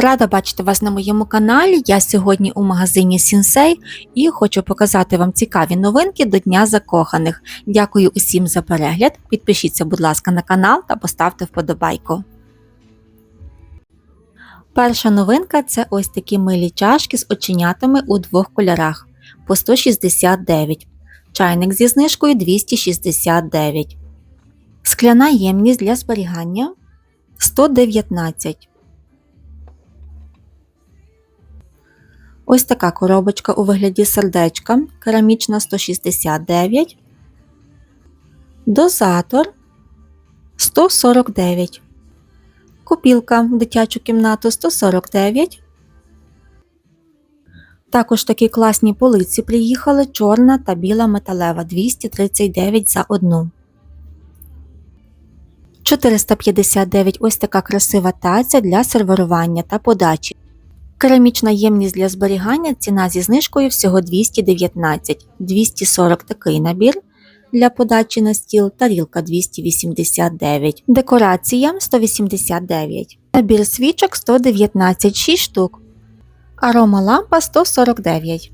Рада бачити вас на моєму каналі. Я сьогодні у магазині Сінсей і хочу показати вам цікаві новинки до Дня Закоханих. Дякую усім за перегляд. Підпишіться, будь ласка, на канал та поставте вподобайку. Перша новинка це ось такі милі чашки з оченятами у двох кольорах по 169. Чайник зі знижкою 269. Скляна ємність для зберігання 119. Ось така коробочка у вигляді сердечка, керамічна 169. Дозатор 149. Копілка в дитячу кімнату 149. Також такі класні полиці приїхали чорна та біла металева 239 за одну. 459 ось така красива таця для сервірування та подачі. Керамічна ємність для зберігання ціна зі знижкою всього 219, 240 такий набір для подачі на стіл, тарілка 289, декорація 189, набір свічок 119, 6 штук, арома лампа 149.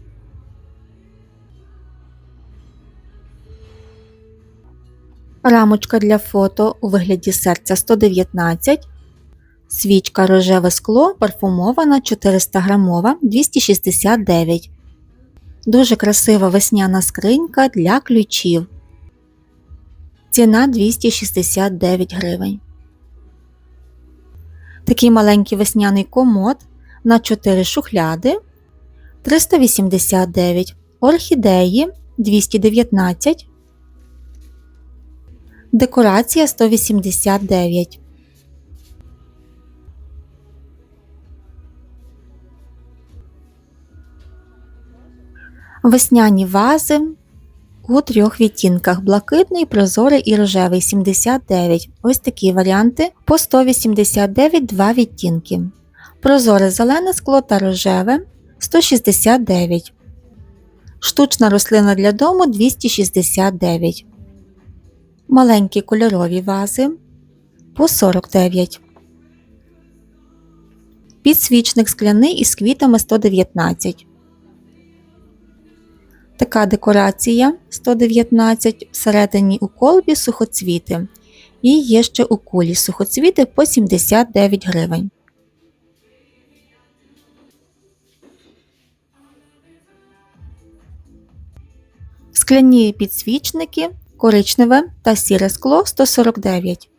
Рамочка для фото у вигляді серця 119, Свічка рожеве скло парфумована 400 грамова 269. Дуже красива весняна скринька для ключів. Ціна 269 гривень. Такий маленький весняний комод на 4 шухляди 389. Орхідеї 219. Декорація 189. Весняні вази у трьох відтінках: блакитний, прозорий і рожевий 79. Ось такі варіанти по 189 два відтінки. Прозоре зелене скло та рожеве 169. Штучна рослина для дому 269. Маленькі кольорові вази по 49. Підсвічник скляний із квітами 119. Така декорація 119 всередині у колбі сухоцвіти. І є ще у кулі сухоцвіти по 79 гривень. Скляні підсвічники коричневе та сіре скло 149.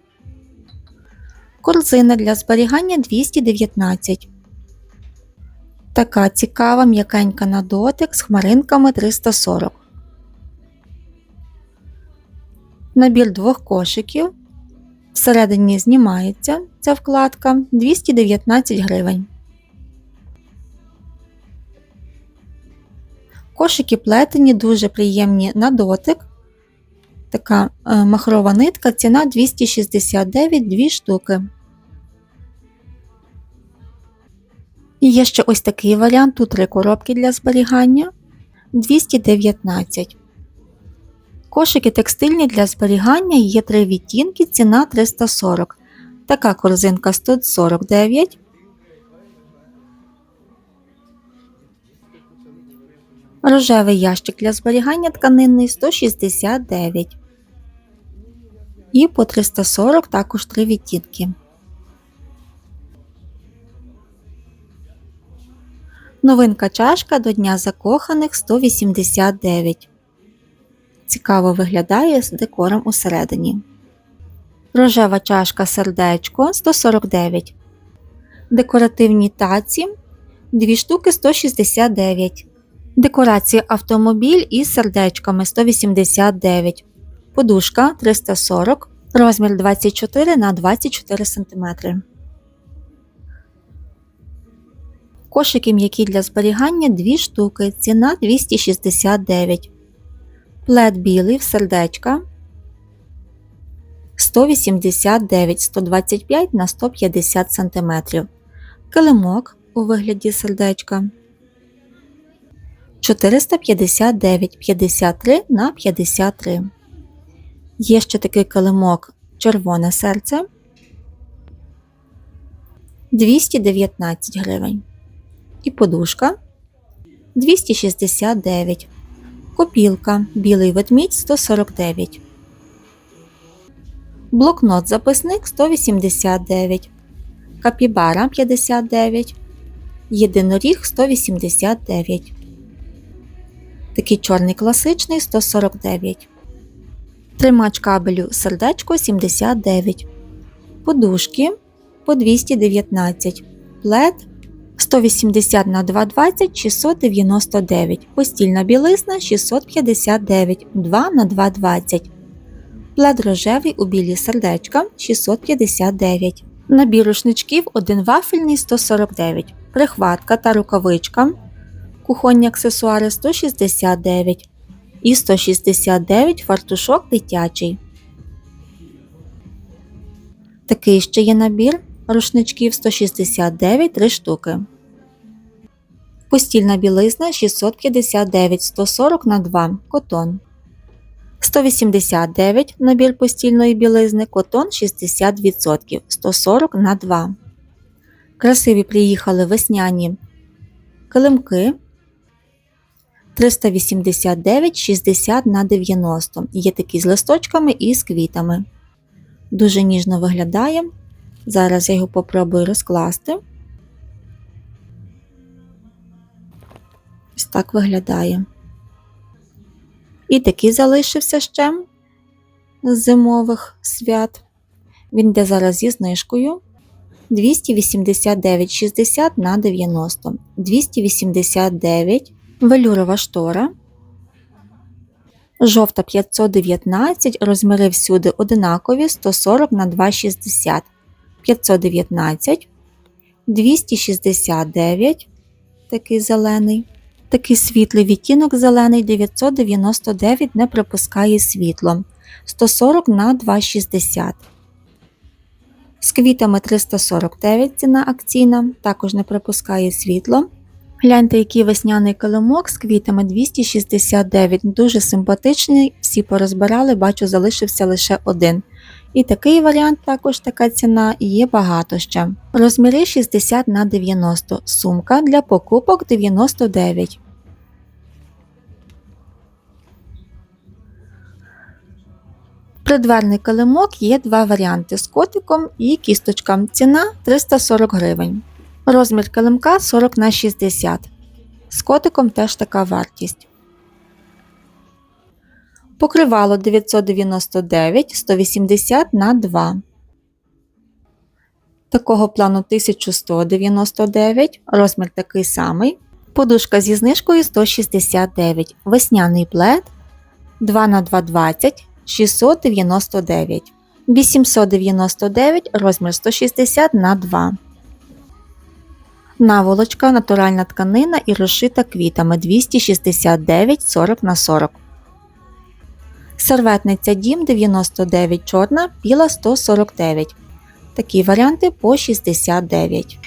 Корзина для зберігання 219. Така цікава м'якенька на дотик з хмаринками 340. Набір двох кошиків. Всередині знімається ця вкладка 219 гривень. Кошики плетені, дуже приємні на дотик. Така е, махрова нитка, ціна 269 2 штуки. І є ще ось такий варіант, тут три коробки для зберігання 219. Кошики текстильні для зберігання є три відтінки, ціна 340. Така корзинка 149. Рожевий ящик для зберігання тканинний 169. І по 340 також три відтінки. Новинка чашка до Дня закоханих 189. Цікаво виглядає з декором усередині. Рожева чашка сердечко 149. Декоративні таці 2 штуки 169. Декорація автомобіль із сердечками 189. Подушка 340. Розмір 24 на 24 см. Кошики м'які для зберігання 2 штуки, ціна 269. Плед білий в сердечка 189 125 на 150 см. Килимок у вигляді сердечка 459 53 на 53. Є ще такий килимок червоне серце 219 гривень. І подушка 269. Копілка білий ведмідь 149. Блокнот записник 189. Капібара 59. Єдиноріг 189. Такий чорний класичний 149. Тримач кабелю сердечко 79. Подушки по 219. Плед 180 на 220 699. Постільна білизна 659 2 на 220. Плед рожевий у білі сердечка 659. Набір рушничків один вафельний 149. Прихватка та рукавичка. Кухонні аксесуари 169 і 169 фартушок дитячий. Такий ще є набір рушничків 169 3 штуки. Постільна білизна 659 140 на 2 котон. 189 набір постільної білизни котон 60% 140 на 2. Красиві приїхали весняні килимки 389 60 на 90. Є такі з листочками і з квітами. Дуже ніжно виглядає. Зараз я його попробую розкласти. Ось так виглядає. І такий залишився ще з зимових свят. Він йде зараз зі знижкою 289,60 на 90. 289 велюрова штора. Жовта 519, розміри всюди одинакові 140 на 260. 519, 269, такий зелений. Такий світлий відтінок зелений 999 не пропускає світло 140 на 260. З квітами 349 ціна акційна, також не пропускає світло. Гляньте, який весняний килимок з квітами 269, дуже симпатичний, всі порозбирали, бачу, залишився лише один. І такий варіант, також така ціна, є багато ще. Розміри 60 на 90, сумка для покупок 99. Придверний килимок є два варіанти з котиком і кісточком. Ціна 340 гривень. Розмір килимка 40 на 60. З котиком теж така вартість. Покривало 999 180 на 2. Такого плану 1199. Розмір такий самий. Подушка зі знижкою 169. Весняний плед 2 на 220 699. 899 розмір 160 на 2. Наволочка, натуральна тканина і розшита квітами 269 40 на 40. Серветниця Дім 99 чорна, біла 149. Такі варіанти по 69.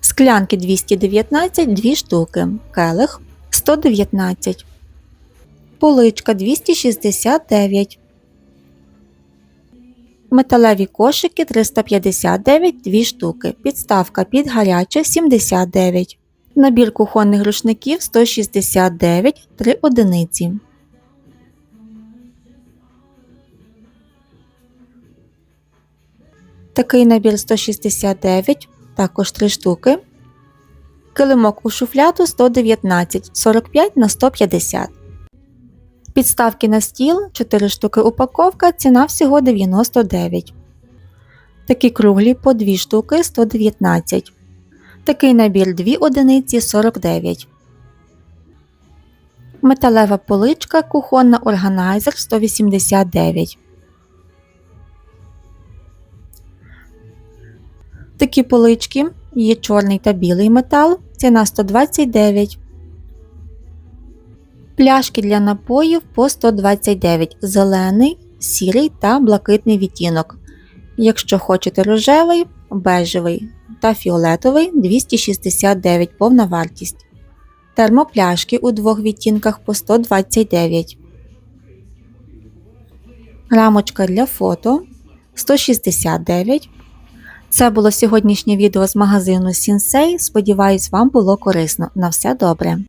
Склянки 219 2 штуки. Келих 119. Поличка 269. Металеві кошики 359 2 штуки. Підставка під гаряче 79. Набір кухонних рушників 169 3 одиниці. Такий набір 169, також 3 штуки. Килимок у шуфляту 119 45 на 150. Підставки на стіл 4 штуки упаковка, ціна всього 99. Такі круглі по 2 штуки 119. Такий набір 2 одиниці 49. Металева поличка кухонна органайзер 189. Такі полички є чорний та білий метал. Ціна 129. Пляшки для напоїв по 129 зелений, сірий та блакитний відтінок. Якщо хочете рожевий, бежевий та фіолетовий 269 повна вартість. Термопляшки у двох відтінках по 129. Рамочка для фото 169. Це було сьогоднішнє відео з магазину Сінсей. Сподіваюсь, вам було корисно. На все добре.